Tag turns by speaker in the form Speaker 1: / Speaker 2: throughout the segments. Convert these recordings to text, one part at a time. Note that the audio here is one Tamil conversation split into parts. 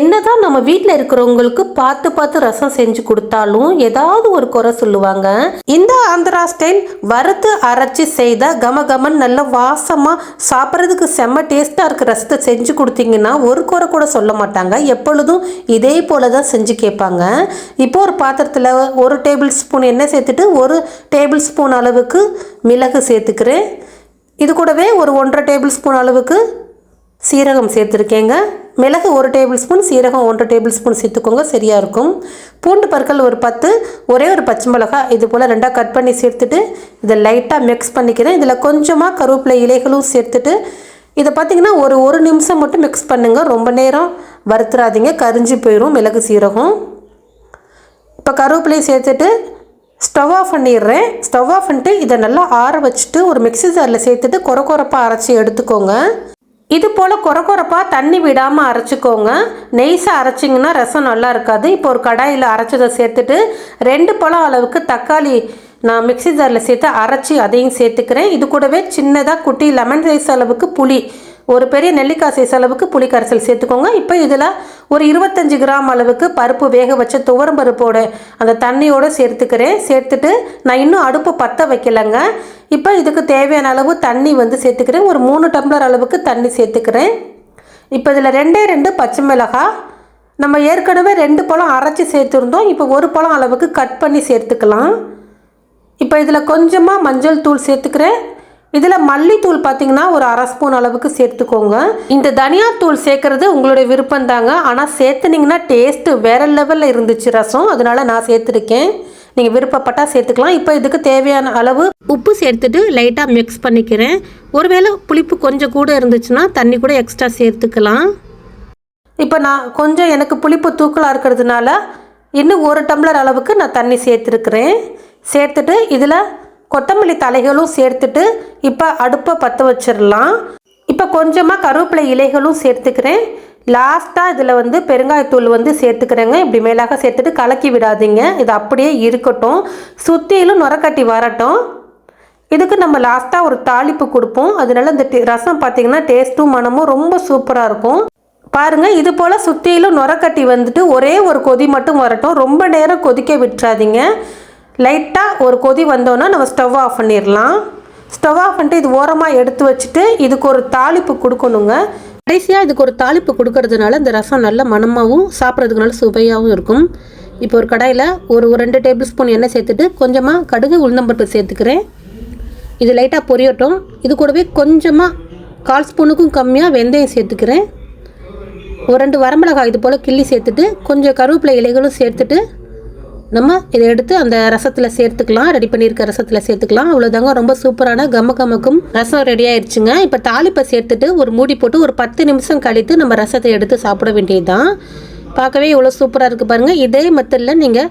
Speaker 1: என்னதான் நம்ம வீட்டில் இருக்கிறவங்களுக்கு பார்த்து பார்த்து ரசம் செஞ்சு கொடுத்தாலும் ஏதாவது ஒரு குறை சொல்லுவாங்க. இந்த ஆந்திரா ஸ்டைல் வறுத்து அரைச்சி செய்த கமகமன் நல்ல வாசமாக சாப்பிட்றதுக்கு செம்ம டேஸ்ட்டாக இருக்க ரசத்தை செஞ்சு கொடுத்தீங்கன்னா ஒரு குறை கூட சொல்ல மாட்டாங்க. எப்பொழுதும் இதே போல தான் செஞ்சு கேட்பாங்க. இப்போ ஒரு பாத்திரத்தில் ஒரு டேபிள் ஸ்பூன் எண்ணெய் சேர்த்துட்டு ஒரு டேபிள் ஸ்பூன் அளவுக்கு மிளகு சேர்த்துக்கிறேன். இது கூடவே ஒரு ஒன்றரை டேபிள் ஸ்பூன் அளவுக்கு சீரகம் சேர்த்துருக்கேங்க. மிளகு ஒரு டேபிள் ஸ்பூன் சீரகம் ஒன்றரை டேபிள் ஸ்பூன் சேர்த்துக்கோங்க சரியாக இருக்கும். பூண்டு பற்கள் ஒரு பத்து ஒரே ஒரு பச்சை மிளகாய் இது போல் ரெண்டாக கட் பண்ணி சேர்த்துட்டு இதை லைட்டாக மிக்ஸ் பண்ணிக்கிறேன். இதில் கொஞ்சமாக கருவேப்பிலை இலைகளும் சேர்த்துட்டு இதை பார்த்தீங்கன்னா ஒரு ஒரு நிமிஷம் மட்டும் மிக்ஸ் பண்ணுங்கள் ரொம்ப நேரம் வறுத்துறாதீங்க கரிஞ்சு போயிடும் மிளகு சீரகம். இப்போ கருவேப்பிலையும் சேர்த்துட்டு ஸ்டவ் ஆஃப் பண்ணிடுறேன். ஸ்டவ் ஆஃப் பண்ணிட்டு இதை நல்லா ஆற வச்சுட்டு ஒரு மிக்ஸி ஜாரில் சேர்த்துட்டு கொர கொரப்பாக அரைச்சி எடுத்துக்கோங்க. இது போல் கொர கொரப்பாக தண்ணி விடாமல் அரைச்சிக்கோங்க. நெய்ஸாக அரைச்சிங்கன்னா ரசம் நல்லா இருக்காது. இப்போ ஒரு கடாயில் அரைச்சதை சேர்த்துட்டு ரெண்டு பழம் அளவுக்கு தக்காளி நான் மிக்ஸி ஜாரில் சேர்த்து அரைச்சி அதையும் சேர்த்துக்கிறேன். இது கூடவே சின்னதாக குட்டி லெமன் ரைஸ் அளவுக்கு புளி. ஒரு பெரிய நெல்லிக்காய் சைஸ் அளவுக்கு புளி கரைசல் சேர்த்துக்கோங்க. இப்போ இதில் ஒரு இருபத்தஞ்சி கிராம் அளவுக்கு பருப்பு வேக வச்ச துவரம் பருப்போடு அந்த தண்ணியோடு சேர்த்துக்கிறேன். சேர்த்துட்டு நான் இன்னும் அடுப்பு பற்ற வைக்கலைங்க. இப்போ இதுக்கு தேவையான அளவு தண்ணி வந்து சேர்த்துக்கிறேன். ஒரு மூணு டம்ளர் அளவுக்கு தண்ணி சேர்த்துக்கிறேன். இப்போ இதில் ரெண்டே ரெண்டு பச்சை மிளகாய் நம்ம ஏற்கனவே ரெண்டு பழம் அரைச்சி சேர்த்துருந்தோம். இப்போ ஒரு பழம் அளவுக்கு கட் பண்ணி சேர்த்துக்கலாம். இப்போ இதில் கொஞ்சமாக மஞ்சள் தூள் சேர்த்துக்கிறேன். இதில் மல்லித்தூள் பார்த்தீங்கன்னா ஒரு அரை ஸ்பூன் அளவுக்கு சேர்த்துக்கோங்க. இந்த தனியாத்தூள் சேர்க்கறது உங்களுடைய விருப்பம் தாங்க. ஆனால் சேர்த்துனீங்கன்னா டேஸ்ட்டு வேறு லெவலில் இருந்துச்சு ரசம். அதனால நான் சேர்த்துருக்கேன். நீங்கள் விருப்பப்பட்டால் சேர்த்துக்கலாம். இப்போ இதுக்கு தேவையான அளவு உப்பு சேர்த்துட்டு லைட்டாக மிக்ஸ் பண்ணிக்கிறேன். ஒருவேளை புளிப்பு கொஞ்சம் கூட இருந்துச்சுன்னா தண்ணி கூட எக்ஸ்ட்ரா சேர்த்துக்கலாம். இப்போ நான் கொஞ்சம் எனக்கு புளிப்பு தூக்கலாக இருக்கிறதுனால இன்னும் ஒரு டம்ளர் அளவுக்கு நான் தண்ணி சேர்த்துருக்குறேன். சேர்த்துட்டு இதில் கொத்தமல்லி தலைகளும் சேர்த்துட்டு இப்போ அடுப்பை பற்ற வச்சிடலாம். இப்போ கொஞ்சமாக கருவேப்பிலை இலைகளும் சேர்த்துக்கிறேன். லாஸ்ட்டாக இதில் வந்து பெருங்காயத்தூள் வந்து சேர்த்துக்கிறேங்க. இப்படி மேலாக சேர்த்துட்டு கலக்கி விடாதீங்க. இது அப்படியே இருக்கட்டும். சுற்றிலும் நுரக்கட்டி வரட்டும். இதுக்கு நம்ம லாஸ்ட்டாக ஒரு தாளிப்பு கொடுப்போம். அதனால இந்த டே- ரசம் பார்த்திங்கன்னா டேஸ்ட்டும் மனமும் ரொம்ப சூப்பராக இருக்கும். பாருங்கள் இது போல் சுற்றிலும் நுரக்கட்டி வந்துட்டு ஒரே ஒரு கொதி மட்டும் வரட்டும். ரொம்ப நேரம் கொதிக்க விட்டுறாதீங்க. லைட்டாக ஒரு கொதி வந்தோன்னா நம்ம ஸ்டவ் ஆஃப் பண்ணிடலாம் ஸ்டவ் ஆஃப் பண்ணிட்டு இது ஓரமாக எடுத்து வச்சுட்டு இதுக்கு ஒரு தாளிப்பு கொடுக்கணுங்க. கடைசியாக இதுக்கு ஒரு தாளிப்பு கொடுக்கறதுனால இந்த ரசம் நல்ல மணமாகவும் சாப்பிட்றதுக்கு நல்ல சுவையாகவும் இருக்கும். இப்போ ஒரு கடாயில் ஒரு ஒரு ரெண்டு டேபிள் ஸ்பூன் எண்ணெய் சேர்த்துட்டு கொஞ்சமாக கடுகு உளுந்தம்பருப்பு சேர்த்துக்கிறேன். இது லைட்டாக பொரியட்டும். இது கூடவே கொஞ்சமாக கால் ஸ்பூனுக்கும் கம்மியாக வெந்தயம் சேர்த்துக்கிறேன். ஒரு ரெண்டு வரமிளகாய் இது போல் கிள்ளி சேர்த்துட்டு கொஞ்சம் கருவேப்பிலை இலைகளும் சேர்த்துட்டு நம்ம இதை எடுத்து அந்த ரசத்தில் சேர்த்துக்கலாம் ரெடி பண்ணியிருக்க ரசத்தில் சேர்த்துக்கலாம். அவ்வளோதாங்க ரொம்ப சூப்பரான கம கமக்கும் ரசம் ரெடி ஆயிடுச்சுங்க இப்போ தாளிப்பை சேர்த்துட்டு ஒரு மூடி போட்டு ஒரு பத்து நிமிஷம் கழித்து நம்ம ரசத்தை எடுத்து சாப்பிட வேண்டியது தான் பார்க்கவே இவ்வளோ சூப்பராக இருக்குது பாருங்கள் இதே மெத்தடில் நீங்கள்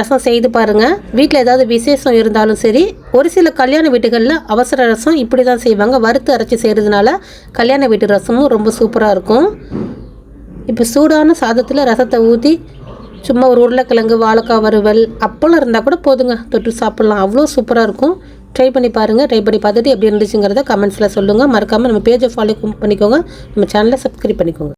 Speaker 1: ரசம் செய்து பாருங்கள் வீட்டில் ஏதாவது விசேஷம் இருந்தாலும் சரி ஒரு சில கல்யாண வீட்டுகளில் அவசர ரசம் இப்படி தான் செய்வாங்க. வறுத்து அரைச்சி செய்கிறதுனால கல்யாண வீட்டு ரசமும் ரொம்ப சூப்பராக இருக்கும். இப்போ சூடான சாதத்தில் ரசத்தை ஊற்றி சும்மா ஒரு உருளைக்கிழங்கு வாழைக்காய் வறுவல் அப்பளம் இருந்தால் கூட போதுங்க. தொட்டு சாப்பிட்லாம். அவ்வளோ சூப்பராக இருக்கும். ட்ரை பண்ணி பாருங்கள் ட்ரை பண்ணி பார்த்துட்டு எப்படி இருந்துச்சுங்கிறத கமெண்ட்ஸில் சொல்லுங்கள் மறக்காமல் நம்ம பேஜை ஃபாலோ பண்ணிக்கோங்க. நம்ம சேனலை சப்ஸ்கிரைப் பண்ணிக்கோங்க.